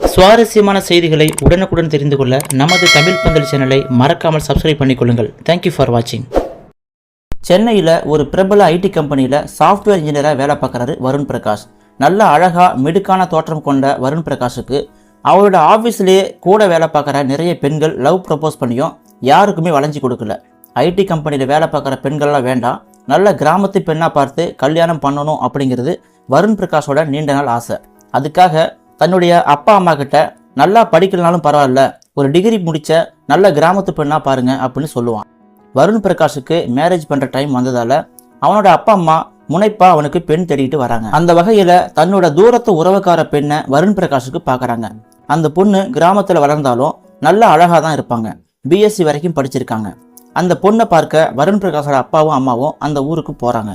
சுவாரஸ்யமான செய்திகளை உடனுக்குடன் தெரிந்து கொள்ள நமது தமிழ் பந்தல் சேனலை மறக்காமல் சப்ஸ்கிரைப் பண்ணிக்கொள்ளுங்கள். தேங்க்யூ ஃபார் வாட்சிங் சென்னையில் ஒரு பிரபல ஐடி கம்பெனியில் சாஃப்ட்வேர் இன்ஜினியராக வேலை பார்க்குறாரு வருண் பிரகாஷ். நல்ல அழகாக மிடுக்கான தோற்றம் கொண்ட வருண் பிரகாஷுக்கு அவரோட ஆஃபீஸ்லேயே கூட வேலை பார்க்குற நிறைய பெண்கள் லவ் ப்ரப்போஸ் பண்ணியும் யாருக்குமே வளைஞ்சு கொடுக்கல. ஐடி கம்பெனியில் வேலை பார்க்குற பெண்கள்லாம் வேண்டாம். நல்ல கிராமத்து பெண்ணாக பார்த்து கல்யாணம் பண்ணணும் அப்படிங்கிறது வருண் பிரகாஷோட நீண்ட நாள் ஆசை. அதுக்காக தன்னுடைய அப்பா அம்மா கிட்ட நல்லா படிக்கலனாலும் பரவாயில்ல ஒரு டிகிரி முடித்த நல்ல கிராமத்து பெண்ணாக பாருங்க அப்படின்னு சொல்லுவான். வருண் பிரகாஷுக்கு மேரேஜ் பண்ணுற டைம் வந்ததால் அவனோட அப்பா அம்மா முனைப்பாக அவனுக்கு பெண் தேடிட்டு வராங்க. அந்த வகையில் தன்னோட தூரத்து உறவுக்கார பெண்ணை வருண் பிரகாஷுக்கு பார்க்குறாங்க அந்த பொண்ணு கிராமத்தில் வளர்ந்தாலும் நல்ல அழகாக தான் இருப்பாங்க. பிஎஸ்சி வரைக்கும் படிச்சிருக்காங்க. அந்த பொண்ணை பார்க்க வருண் பிரகாஷோட அப்பாவும் அம்மாவும் அந்த ஊருக்கு போகிறாங்க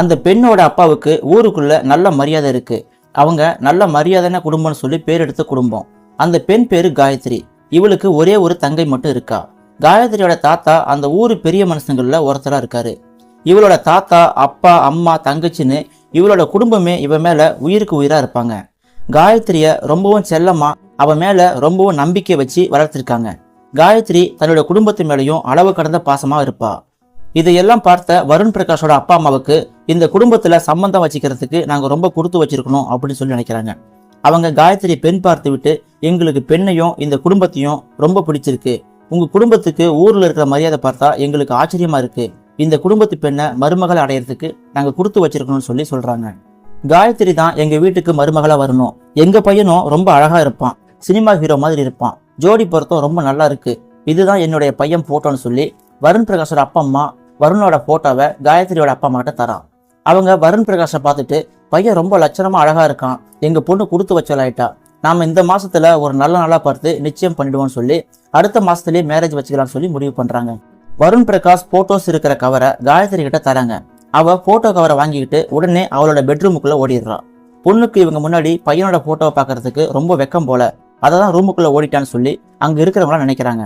அந்த பெண்ணோட அப்பாவுக்கு ஊருக்குள்ள நல்ல மரியாதை இருக்குது அவங்க நல்ல மரியாதையான குடும்பம்னு சொல்லி பேர் எடுத்த குடும்பம். அந்த பெண் பேரு காயத்ரி. இவளுக்கு ஒரே ஒரு தங்கை மட்டும் இருக்கா. காயத்ரியோட தாத்தா அந்த ஊர் பெரிய மனுஷங்கள்ல ஒருத்தரா இருக்காரு. இவளோட தாத்தா அப்பா அம்மா தங்கச்சின்னு இவளோட குடும்பமே இவ மேல உயிருக்கு உயிரா இருப்பாங்க. காயத்ரிய ரொம்பவும் செல்லமா அவ மேல ரொம்பவும் நம்பிக்கை வச்சு வளர்த்திருக்காங்க. காயத்ரி தன்னோட குடும்பத்து மேலேயும் அளவு கடந்த பாசமா இருப்பா. இதையெல்லாம் பார்த்த வருண் பிரகாஷோட அப்பா அம்மாவுக்கு இந்த குடும்பத்துல சம்பந்தம் வச்சுக்கிறதுக்கு நாங்க ரொம்ப கொடுத்து வச்சிருக்கணும் அப்படின்னு சொல்லி நினைக்கிறாங்க. அவங்க காயத்ரி பெண் பார்த்து விட்டு எங்களுக்கு பெண்ணையும் இந்த குடும்பத்தையும் ரொம்ப பிடிச்சிருக்கு. உங்க குடும்பத்துக்கு ஊர்ல இருக்கிற மரியாதை பார்த்தா எங்களுக்கு ஆச்சரியமா இருக்கு. இந்த குடும்பத்து பெண்ணை மருமகள் அடையறதுக்கு நாங்க கொடுத்து வச்சிருக்கணும்னு சொல்லி சொல்றாங்க. காயத்ரி தான் எங்க வீட்டுக்கு மருமகளா வரணும். எங்க பையனும் ரொம்ப அழகா இருப்பான். சினிமா ஹீரோ மாதிரி இருப்பான். ஜோடி பொருத்தம் ரொம்ப நல்லா இருக்கு. இதுதான் என்னுடைய பையன் போட்டோன்னு சொல்லி வருண் பிரகாஷோட அப்பா அம்மா வருணோட போட்டோவை காயத்ரியோட அப்பா அம்மா கிட்ட தரான். அவங்க வருண் பிரகாஷை பார்த்துட்டு பையன் ரொம்ப லட்சணமா அழகா இருக்கான். எங்க பொண்ணு கொடுத்து வச்சலாயிட்டா. நாம இந்த மாசத்துல ஒரு நல்ல நாளா பார்த்து நிச்சயம் பண்ணிடுவோம்னு சொல்லி அடுத்த மாசத்துலயே மேரேஜ் வச்சுக்கலாம்னு சொல்லி முடிவு பண்றாங்க. வருண் பிரகாஷ் போட்டோஸ் இருக்கிற கவரை காயத்ரி கிட்ட தராங்க. அவ போட்டோ கவரை வாங்கிக்கிட்டு உடனே அவளோட பெட்ரூமுக்குள்ள ஓடிடுறான் பொண்ணுக்கு இவங்க முன்னாடி பையனோட போட்டோவை பார்க்கறதுக்கு ரொம்ப வெக்கம் போல. அதை தான் ரூமுக்குள்ள ஓடிட்டான்னு சொல்லி அங்க இருக்கிறவங்களாம் நினைக்கிறாங்க.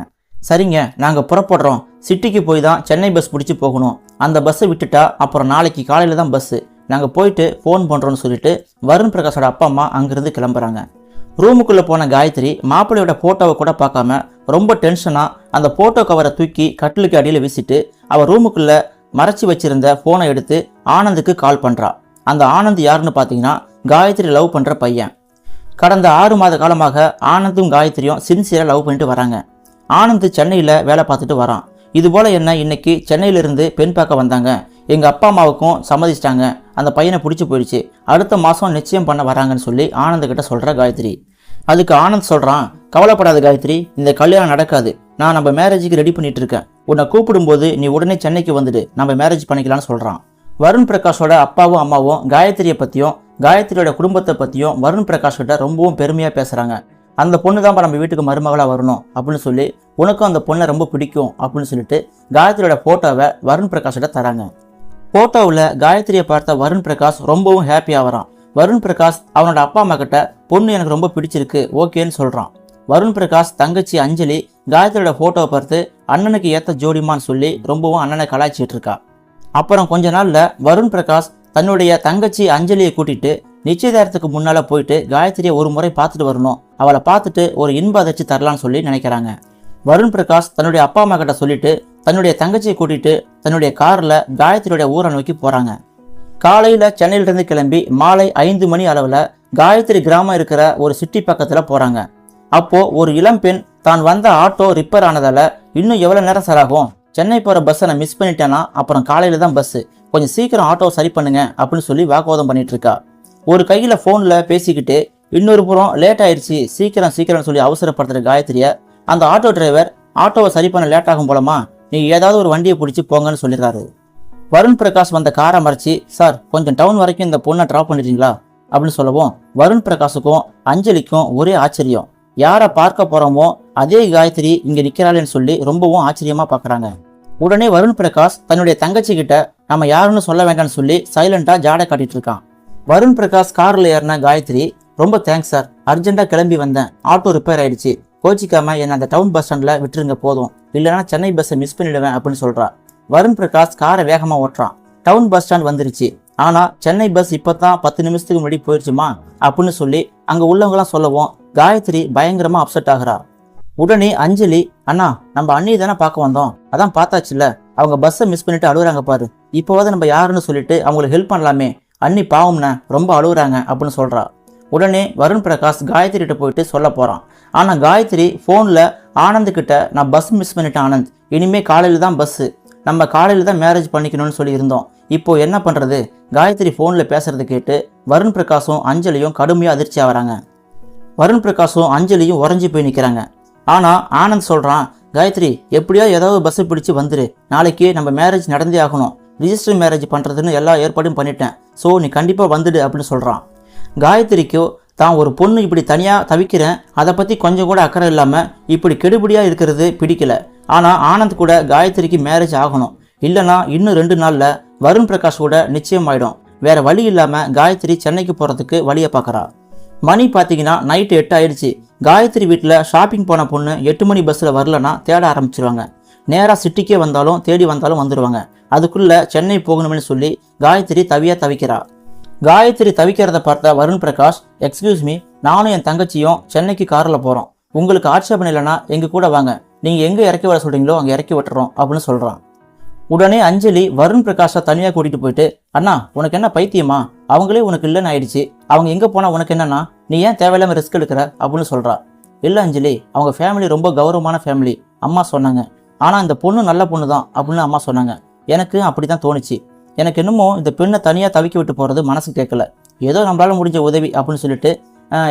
சரிங்க நாங்கள் புறப்படுறோம். சிட்டிக்கு போய் தான் சென்னை பஸ் பிடிச்சி போகணும். அந்த பஸ்ஸை விட்டுட்டா அப்புறம் நாளைக்கு காலையில் தான் பஸ்ஸு நாங்கள் போயிட்டு ஃபோன் பண்ணுறோன்னு சொல்லிட்டு வருண் பிரகாஷோட அப்பா அம்மா அங்கேருந்து கிளம்புறாங்க. ரூமுக்குள்ளே போன காயத்ரி மாப்பிள்ளையோட ஃபோட்டோவை கூட பார்க்காம ரொம்ப டென்ஷனாக அந்த ஃபோட்டோ கவரை தூக்கி கட்டிலுக்கு அடியில் வீசிட்டு அவள் ரூமுக்குள்ளே மறைச்சி வச்சிருந்த ஃபோனை எடுத்து ஆனந்துக்கு கால் பண்ணுறா அந்த ஆனந்த் யாருன்னு பார்த்தீங்கன்னா காயத்ரி லவ் பண்ணுற பையன். கடந்த ஆறு மாத காலமாக ஆனந்தும் காயத்ரியும் சின்சியராக லவ் பண்ணிட்டு வராங்க. ஆனந்த் சென்னையில் வேலை பார்த்துட்டு வரான். இது போல் என்ன இன்னைக்கு சென்னையிலிருந்து பெண் பார்க்க வந்தாங்க. எங்கள் அப்பா அம்மாவுக்கும் சம்மதிச்சிட்டாங்க. அந்த பையனை பிடிச்சி போயிடுச்சு. அடுத்த மாதம் நிச்சயம் பண்ண வராங்கன்னு சொல்லி ஆனந்த்கிட்ட சொல்கிற காயத்ரி. அதுக்கு ஆனந்த் சொல்கிறான் கவலைப்படாத காயத்ரி இந்த கல்யாணம் நடக்காது. நான் நம்ம மேரேஜுக்கு ரெடி பண்ணிட்டு இருக்கேன். உன்னை கூப்பிடும்போது நீ உடனே சென்னைக்கு வந்துடு. நம்ம மேரேஜ் பண்ணிக்கலாம்னு சொல்கிறான் வருண் பிரகாஷோட அப்பாவும் அம்மாவும் காயத்ரியை பற்றியும் காயத்ரியோட குடும்பத்தை பற்றியும் வருண் பிரகாஷ் கிட்ட ரொம்பவும் பெருமையாக பேசுகிறாங்க அந்த பொண்ணு தான் நம்ம வீட்டுக்கு மருமகளாக வரணும் அப்படின்னு சொல்லி உனக்கும் அந்த பொண்ணை ரொம்ப பிடிக்கும் அப்படின்னு சொல்லிட்டு காயத்ரியோட ஃபோட்டோவை வருண் பிரகாஷிட்ட தராங்க. ஃபோட்டோவில் காயத்ரியை பார்த்த வருண் பிரகாஷ் ரொம்பவும் ஹாப்பியாக வரான். வருண் பிரகாஷ் அவனோட அப்பா அம்மா கிட்ட பொண்ணு எனக்கு ரொம்ப பிடிச்சிருக்கு ஓகேன்னு சொல்கிறான் வருண் பிரகாஷ் தங்கச்சி அஞ்சலி காயத்ரியோட ஃபோட்டோவை பார்த்து அண்ணனுக்கு ஏற்ற ஜோடிமான்னு சொல்லி ரொம்பவும் அண்ணனை கலாய்ச்சிட்டு இருக்கா. அப்புறம் கொஞ்ச நாளில் வருண் பிரகாஷ் தன்னுடைய தங்கச்சி அஞ்சலியை கூட்டிட்டு நிச்சயதாரத்துக்கு முன்னால் போயிட்டு காயத்ரியை ஒரு முறை பார்த்துட்டு வரணும். அவளை பார்த்துட்டு ஒரு இன்ப அதிர்ச்சி தரலான்னு சொல்லி நினைக்கிறாங்க. வருண் பிரகாஷ் தன்னுடைய அப்பா அம்மா கிட்ட சொல்லிட்டு தன்னுடைய தங்கச்சியை கூட்டிட்டு தன்னுடைய காரில் காயத்ரியோட ஊரை நோக்கி போகிறாங்க காலையில் சென்னையிலிருந்து கிளம்பி மாலை ஐந்து மணி அளவில் காயத்ரி கிராமம் இருக்கிற ஒரு சிட்டி பக்கத்தில் போகிறாங்க அப்போது ஒரு இளம்பெண் தான் வந்த ஆட்டோ ரிப்பேர் ஆனதால் இன்னும் எவ்வளோ நேரம் சார் ஆகும்? சென்னை போகிற பஸ்ஸை நான் மிஸ் பண்ணிட்டேன்னா அப்புறம் காலையில் தான் பஸ்ஸு கொஞ்சம் சீக்கிரம் ஆட்டோ சரி பண்ணுங்க அப்படின்னு சொல்லி வாக்குவாதம் பண்ணிட்டு இருக்கா. ஒரு கையில் ஃபோனில் பேசிக்கிட்டு இன்னொரு புறம் லேட் ஆயிடுச்சு சீக்கிரம் சீக்கிரம் சொல்லி அவசரப்படுத்துகிற காயத்ரியை அந்த ஆட்டோ டிரைவர் ஆட்டோவை சரி பண்ண லேட் ஆகும் போலமா நீ ஏதாவது ஒரு வண்டியை பிடிச்சி போங்கன்னு சொல்லிடுறாரு வருண் பிரகாஷ் வந்த காரை மறைச்சி சார் கொஞ்சம் டவுன் வரைக்கும் இந்த பொண்ணை ட்ராப் பண்ணிட்டீங்களா அப்படின்னு சொல்லவும் வருண் பிரகாஷுக்கும் அஞ்சலிக்கும் ஒரே ஆச்சரியம். யாரை பார்க்க போகிறோமோ அதே காயத்ரி இங்கே நிற்கிறாளேன்னு சொல்லி ரொம்பவும் ஆச்சரியமாக பார்க்குறாங்க உடனே வருண் பிரகாஷ் தன்னுடைய தங்கச்சி கிட்ட நம்ம யாருன்னு சொல்ல வேண்டாம்னு சொல்லி சைலண்டாக ஜாடை காட்டிட்டு இருக்கான். வருண் பிரகாஷ் கார்ல ஏறின காயத்ரி ரொம்ப தேங்க்ஸ் சார் அர்ஜென்ட்டா கிளம்பி வந்தேன். ஆட்டோ ரிப்பேர் ஆயிடுச்சு. கோச்சிக்காம என்னை அந்த டவுன் பஸ் ஸ்டாண்ட்ல விட்டுருங்க போதும். இல்லைன்னா சென்னை பஸ்ஸை மிஸ் பண்ணிடுவேன் அப்படின்னு சொல்றா. வருண் பிரகாஷ் காரை வேகமா ஓட்டுறான். டவுன் பஸ் ஸ்டாண்ட் வந்துருச்சு. ஆனா சென்னை பஸ் இப்பதான் பத்து நிமிஷத்துக்கு முன்னாடி போயிடுச்சுமா அப்படின்னு சொல்லி அங்க உள்ளவங்கலாம் சொல்லவும் காயத்ரி பயங்கரமா அப்செட் ஆகுறா. உடனே அஞ்சலி அண்ணா நம்ம அண்ணி தானே பார்க்க வந்தோம். அதான் பார்த்தாச்சுல்ல. அவங்க பஸ்ஸை மிஸ் பண்ணிட்டு அழுகுறாங்க பாரு. இப்போவாது நம்ம யாருன்னு சொல்லிட்டு அவங்களுக்கு ஹெல்ப் பண்ணலாமே. அண்ணி பாவம்ண்ணே ரொம்ப அழுகுறாங்க அப்படின்னு சொல்கிறா உடனே வருண் பிரகாஷ் காயத்ரிகிட்ட போயிட்டு சொல்ல போகிறான் ஆனால் காயத்ரி ஃபோனில் ஆனந்த்கிட்ட நான் பஸ் மிஸ் பண்ணிட்டேன் ஆனந்த். இனிமேல் காலையில் தான் பஸ்ஸு நம்ம காலையில் தான் மேரேஜ் பண்ணிக்கணும்னு சொல்லி இருந்தோம். இப்போது என்ன பண்ணுறது காயத்ரி ஃபோனில் பேசுகிறது கேட்டு வருண் பிரகாஷும் அஞ்சலியும் கடுமையாக அதிர்ச்சி ஆகிறாங்க. வருண் பிரகாஷும் அஞ்சலியும் உறைஞ்சி போய் நிற்கிறாங்க ஆனால் ஆனந்த் சொல்கிறான் காயத்ரி எப்படியோ ஏதாவது பஸ்ஸு பிடிச்சி வந்துரு. நாளைக்கு நம்ம மேரேஜ் நடந்தே ஆகணும். ரிஜிஸ்டர் மேரேஜ் பண்ணுறதுன்னு எல்லா ஏற்பாடும் பண்ணிட்டேன். ஸோ நீ கண்டிப்பாக வந்துடு அப்படின்னு சொல்கிறான் காயத்ரிக்கோ தான் ஒரு பொண்ணு இப்படி தனியாக தவிக்கிறேன். அதை பற்றி கொஞ்சம் கூட அக்கறை இல்லாமல் இப்படி கெடுபிடியாக இருக்கிறது பிடிக்கல. ஆனால் ஆனந்த் கூட காயத்ரிக்கு மேரேஜ் ஆகணும். இல்லைனா இன்னும் ரெண்டு நாளில் வருண் பிரகாஷ் கூட நிச்சயமாயிடும். வேற வழி இல்லாமல் காயத்ரி சென்னைக்கு போகிறதுக்கு வழியை பார்க்குறா. மணி பார்த்தீங்கன்னா நைட்டு எட்டு ஆயிடுச்சு. காயத்ரி வீட்டில் ஷாப்பிங் போன பொண்ணு எட்டு மணி பஸ்ஸில் வரலன்னா தேட ஆரம்பிச்சிருவாங்க. நேராக சிட்டிக்கே வந்தாலும் தேடி வந்தாலும் வந்துடுவாங்க அதுக்குள்ளே சென்னை போகணும்னு சொல்லி காயத்ரி தவியாக தவிக்கிறா. காயத்ரி தவிக்கிறத பார்த்த வருண் பிரகாஷ் எக்ஸ்கியூஸ் மீ நானும் என் தங்கச்சியும் சென்னைக்கு காரில் போகிறோம் உங்களுக்கு ஆட்சேபம் இல்லைன்னா எங்கள் கூட வாங்க. நீங்கள் எங்கே இறக்கி வர சொல்கிறீங்களோ அங்கே இறக்கி விட்டுறோம் அப்படின்னு சொல்கிறான் உடனே அஞ்சலி வருண் பிரகாஷை தனியாக கூட்டிகிட்டு போயிட்டு அண்ணா உனக்கு என்ன பைத்தியமா? அவங்களே உனக்கு இல்லைன்னு ஆயிடுச்சு. அவங்க எங்கே போனால் உனக்கு என்னன்னா நீ ஏன் தேவையில்லாமல் ரிஸ்க் எடுக்கிற? அப்படின்னு சொல்கிறா இல்லை அஞ்சலி அவங்க ஃபேமிலி ரொம்ப கௌரவமான ஃபேமிலி அம்மா சொன்னாங்க. ஆனால் இந்த பொண்ணு நல்ல பொண்ணு தான் அப்படின்னு அம்மா சொன்னாங்க. எனக்கு அப்படி தான் தோணுச்சு. எனக்கு என்னமோ இந்த பெண்ணை தனியாக தவிக்க விட்டு போகிறது மனசு கேட்கல. ஏதோ நம்மளால் முடிஞ்ச உதவி அப்படின்னு சொல்லிட்டு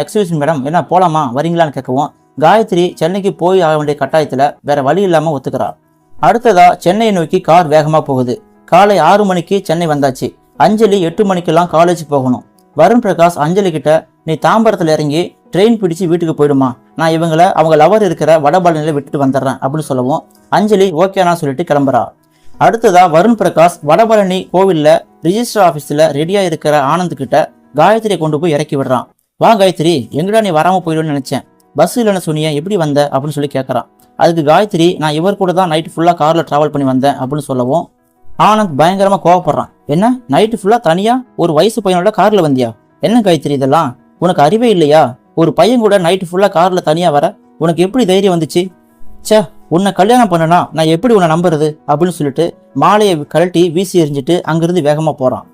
எக்ஸ்கியூஸ் மேடம் என்ன போகலாமா வரீங்களான்னு கேட்கவும் காயத்ரி சென்னைக்கு போய் ஆக வேண்டிய கட்டாயத்தில் வேற வழி இல்லாமல் ஒத்துக்கிறார் அடுத்ததா சென்னையை நோக்கி கார் வேகமாக போகுது. காலை ஆறு மணிக்கு சென்னை வந்தாச்சு. அஞ்சலி எட்டு மணிக்கெல்லாம் காலேஜ் போகணும். வருண் பிரகாஷ் அஞ்சலி கிட்ட நீ தாம்பரத்தில் இறங்கி ட்ரெயின் பிடிச்சு வீட்டுக்கு போயிடுமா? நான் இவங்களை அவங்க லவர் இருக்கிற வடபாலனில் விட்டுட்டு வந்துடுறேன் அப்படின்னு சொல்லவும் அஞ்சலி ஓகேனா சொல்லிட்டு கிளம்புறா. அடுத்ததா வருண் பிரகாஷ் வடபழனி கோவிலில் ரிஜிஸ்டர் ஆஃபீஸில் ரெடியாக இருக்கிற ஆனந்த் கிட்ட காயத்ரியை கொண்டு போய் இறக்கி விடுறான் வா காயத்ரி எங்கடா நீ வராமல் போயிடும்னு நினச்சேன்? பஸ் இல்லைன்னு சொன்னியே எப்படி வந்த? அப்படின்னு சொல்லி கேட்குறான் அதுக்கு காயத்ரி நான் இவர் கூட தான் நைட் ஃபுல்லாக காரில் ட்ராவல் பண்ணி வந்தேன் அப்படின்னு சொல்லவும் ஆனந்த் பயங்கரமாக கோவப்படுறான். என்ன? நைட்டு ஃபுல்லாக தனியாக ஒரு வயசு பையனோட காரில் வந்தியா? என்ன காயத்ரி இதெல்லாம்? உனக்கு அறிவே இல்லையா? ஒரு பையன் கூட நைட்டு ஃபுல்லாக காரில் தனியாக வர உனக்கு எப்படி தைரியம் வந்துச்சு? சே உன்னை கல்யாணம் பண்ணனா நான் எப்படி உன்னை நம்புறது? அப்படின்னு சொல்லிட்டு மாலையை கழட்டி வீசி எறிஞ்சிட்டு அங்கிருந்து வேகமாக போகிறான்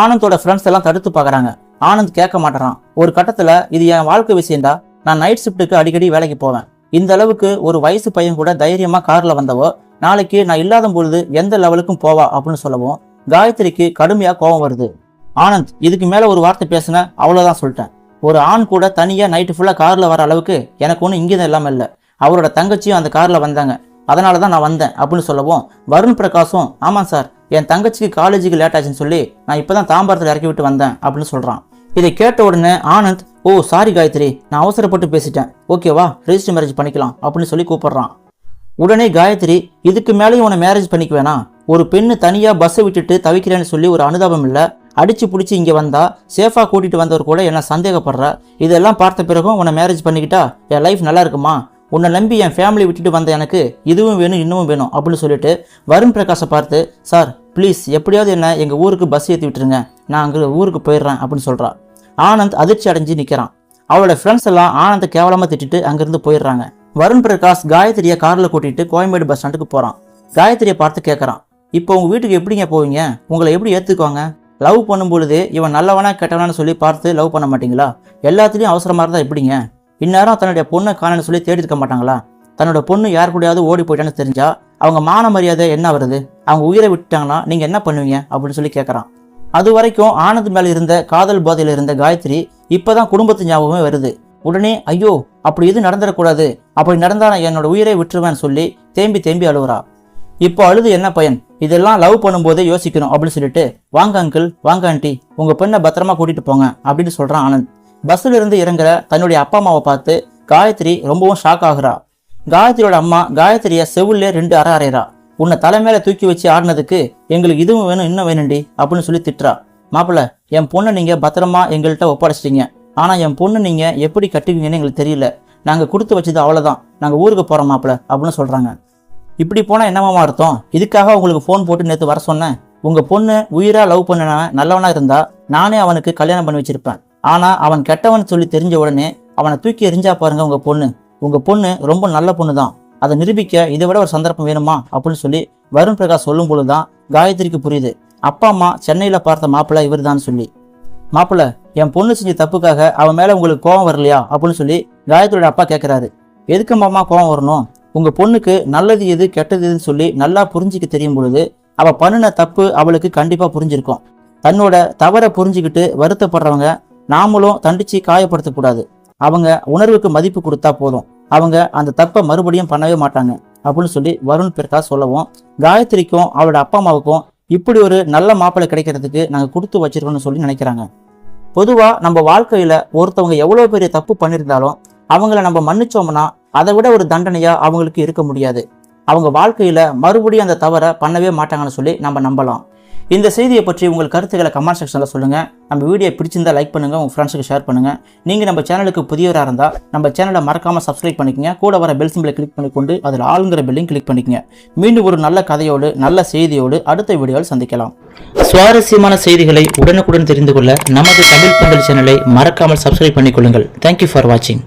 ஆனந்தோட ஃப்ரெண்ட்ஸ் எல்லாம் தடுத்து பார்க்குறாங்க. ஆனந்த் கேட்க மாட்டேறான். ஒரு கட்டத்தில் இது என் வாழ்க்கை விஷயம்டா. நான் நைட் ஷிஃப்ட்டுக்கு அடிக்கடி வேலைக்கு போவேன். இந்த அளவுக்கு ஒரு வயசு பையன் கூட தைரியமாக காரில் வந்தவோ நாளைக்கு நான் இல்லாத பொழுது எந்த லெவலுக்கும் போவா? அப்படின்னு சொல்லவும் காயத்ரிக்கு கடுமையாக கோபம் வருது. ஆனந்த் இதுக்கு மேலே ஒரு வார்த்தை பேசின அவ்வளோதான் சொல்லிட்டேன். ஒரு ஆண் கூட தனியாக நைட்டு ஃபுல்லாக காரில் வர அளவுக்கு எனக்கு ஒன்றும் இங்கேதான் இல்லாமல் இல்லை. அவரோட தங்கச்சியும் அந்த காரில் வந்தாங்க. அதனால தான் நான் வந்தேன் அப்படின்னு சொல்லவும் வருண் பிரகாஷும் ஆமாம் சார் என் தங்கச்சிக்கு காலேஜுக்கு லேட் ஆச்சுன்னு சொல்லி நான் இப்போ தான் தாம்பரத்தில் இறக்கி விட்டு வந்தேன் அப்படின்னு சொல்கிறான் இதை கேட்ட உடனே ஆனந்த் ஓ சாரி காயத்ரி நான் அவசரப்பட்டு பேசிட்டேன். ஓகேவா ரெஜிஸ்டர் மேரேஜ் பண்ணிக்கலாம் அப்படின்னு சொல்லி கூப்பிடுறான். உடனே காயத்ரி இதுக்கு மேலேயும் உன்னை மேரேஜ் பண்ணிக்க வேணாம் ஒரு பெண்ணு தனியாக பஸ்ஸை விட்டுட்டு தவிக்கிறேன்னு சொல்லி ஒரு அனுதாபம் இல்லை. அடிச்சு பிடிச்சி இங்கே வந்தா சேஃபாக கூட்டிகிட்டு வந்தவர் கூட என்ன சந்தேகப்படுறா? இதெல்லாம் பார்த்த பிறகும் உன்னை மேரேஜ் பண்ணிக்கிட்டா என் லைஃப் நல்லா இருக்குமா? உன்னை நம்பி என் ஃபேமிலி விட்டுட்டு வந்த எனக்கு இதுவும் வேணும் இன்னமும் வேணும் அப்படின்னு சொல்லிட்டு வருண் பிரகாஷை பார்த்து சார் ப்ளீஸ் எப்படியாவது என்ன எங்கள் ஊருக்கு பஸ் ஏற்றி விட்டுருங்க. நான் அங்கே ஊருக்கு போயிடுறேன் அப்படின்னு சொல்கிறா ஆனந்த் அதிர்ச்சி அடைஞ்சு நிற்கிறான் அவளோட ஃப்ரெண்ட்ஸ் எல்லாம் ஆனந்தை கேவலமாக திட்டிட்டு அங்கேருந்து போயிடுறாங்க. வருண் பிரகாஷ் காயத்ரியை காரில் கூட்டிட்டு கோயம்பேடு பஸ் ஸ்டாண்டுக்கு போகிறான் காயத்ரியை பார்த்து கேட்குறான் இப்போ உங்கள் வீட்டுக்கு எப்படிங்க போவீங்க? உங்களை எப்படி ஏற்றுக்குவாங்க லவ் பண்ணும்பொழுது இவன் நல்லவனா கெட்டவனான்னு சொல்லி பார்த்து லவ் பண்ண மாட்டீங்களா? எல்லாத்துலேயும் அவசரமாக இருந்தால் எப்படிங்க? இந்நேரம் தன்னுடைய பொண்ணை காணன்னு சொல்லி தேடி இருக்க மாட்டாங்களா? தன்னோட பொண்ணு யார் கூடயாவது ஓடி போயிட்டான்னு தெரிஞ்சா அவங்க மான மரியாதை என்ன வருது? அவங்க உயிரை விட்டுட்டாங்கன்னா நீங்கள் என்ன பண்ணுவீங்க? அப்படின்னு சொல்லி கேட்குறான் அது வரைக்கும் ஆனந்த் மேலே இருந்த காதல் போதையில் இருந்த காயத்ரி இப்போ தான் குடும்பத்து ஞாபகமே வருது. உடனே ஐயோ அப்படி எதுவும் நடந்துடக்கூடாது. அப்படி நடந்தா நான் என்னோட உயிரை விட்டுருவேன் சொல்லி தேம்பி தேம்பி அழுவுறா இப்போ அழுது என்ன பயன்? இதெல்லாம் லவ் பண்ணும்போதே யோசிக்கணும் அப்படின்னு சொல்லிட்டு வாங்க அங்கிள் வாங்க ஆண்டி உங்க பெண்ணை பத்திரமா கூட்டிட்டு போங்க அப்படின்னு சொல்றான் ஆனந்த். பஸ்ல இருந்து இறங்குற தன்னுடைய அப்பா அம்மாவை பார்த்து காயத்ரி ரொம்பவும் ஷாக் ஆகுறா. காயத்ரியோட அம்மா காயத்ரியை செவுல்லே ரெண்டு அற அறையறா. உன்னை தலை தூக்கி வச்சு ஆடினதுக்கு எங்களுக்கு இதுவும் வேணும் இன்னும் வேணும்டி அப்படின்னு சொல்லி திட்டுறா. மாப்பிள்ள என் பொண்ணை நீங்க பத்திரமா எங்கள்கிட்ட ஒப்படைச்சிட்டீங்க. ஆனா என் பொண்ணு நீங்க எப்படி கட்டுவீங்கன்னு எங்களுக்கு தெரியல. நாங்க கொடுத்து வச்சது அவ்வளவுதான். நாங்க ஊருக்கு போறோம் மாப்பிள்ள அப்படின்னு சொல்றாங்க. இப்படி போனால் என்னமாமா அர்த்தம்? இதுக்காக உங்களுக்கு ஃபோன் போட்டு நேற்று வர சொன்னேன். உங்கள் பொண்ணு உயிராக லவ் பண்ணவன் நல்லவனாக இருந்தா நானே அவனுக்கு கல்யாணம் பண்ணி வச்சிருப்பேன். ஆனால் அவன் கெட்டவன் சொல்லி தெரிஞ்ச உடனே அவனை தூக்கி எரிஞ்சா பாருங்க உங்கள் பொண்ணு. உங்கள் பொண்ணு ரொம்ப நல்ல பொண்ணு தான் அதை நிரூபிக்க இதை விட ஒரு சந்தர்ப்பம் வேணுமா? அப்படின்னு சொல்லி வருண் பிரகாஷ் சொல்லும் பொழுதுதான் காயத்ரிக்கு புரியுது. அப்பா அம்மா சென்னையில் பார்த்த மாப்பிள்ளை இவர்தான் சொல்லி. மாப்பிள்ளை என் பொண்ணு செஞ்ச தப்புக்காக அவன் மேலே உங்களுக்கு கோவம் வரலையா? அப்படின்னு சொல்லி காயத்ரியோட அப்பா கேட்குறாரு எதுக்கு மாமா கோவம் வரணும்? உங்கள் பொண்ணுக்கு நல்லது எது கெட்டது எதுன்னு சொல்லி நல்லா புரிஞ்சிக்க தெரியும் பொழுது அவள் பண்ணின தப்பு அவளுக்கு கண்டிப்பாக புரிஞ்சிருக்கும். தன்னோட தவறை புரிஞ்சுக்கிட்டு வருத்தப்படுறவங்க நாமளும் தண்டிச்சு காயப்படுத்தக்கூடாது அவங்க உணர்வுக்கு மதிப்பு கொடுத்தா போதும். அவங்க அந்த தப்பை மறுபடியும் பண்ணவே மாட்டாங்க. அப்படின்னு சொல்லி வருண் பிரகாஷ் சொல்லவும் காயத்ரிக்கும் அவளோட அப்பா அம்மாவுக்கும் இப்படி ஒரு நல்ல மாப்பிள்ளை கிடைக்கிறதுக்கு நாங்கள் கொடுத்து வச்சிருக்கோம்னு சொல்லி நினைக்கிறாங்க. பொதுவாக நம்ம வாழ்க்கையில் ஒருத்தவங்க எவ்வளோ பெரிய தப்பு பண்ணியிருந்தாலும் அவங்கள நம்ம மன்னிச்சோம்னா அதை விட ஒரு தண்டனையாக அவங்களுக்கு இருக்க முடியாது. அவங்க வாழ்க்கையில் மறுபடியும் அந்த தவறை பண்ணவே மாட்டாங்கன்னு சொல்லி நம்ம நம்பலாம். இந்த செய்தியை பற்றி உங்கள் கருத்துக்களை கமெண்ட் செக்ஷனில் சொல்லுங்கள் நம்ம வீடியோ பிடிச்சிருந்தா லைக் பண்ணுங்கள் உங்கள் ஃப்ரெண்ட்ஸுக்கு ஷேர் பண்ணுங்கள் நீங்கள் நம்ம சேனலுக்கு புதியவராக இருந்தால் நம்ம சேனலை மறக்காமல் சப்ஸ்கிரைப் பண்ணிக்கங்க. கூட வர பெல் சிம்பிளை கிளிக் பண்ணிக்கொண்டு அதில் ஆளுங்கிற பெல்லையும் கிளிக் பண்ணிக்கங்க. மீண்டும் ஒரு நல்ல கதையோடு நல்ல செய்தியோடு அடுத்த வீடியோவில் சந்திக்கலாம். சுவாரஸ்யமான செய்திகளை உடனுக்குடன் தெரிந்து கொள்ள நமது தமிழ் பந்தல் சேனலை மறக்காமல் சப்ஸ்கிரைப் பண்ணிக்கொள்ளுங்கள். தேங்க்யூ ஃபார் வாட்சிங்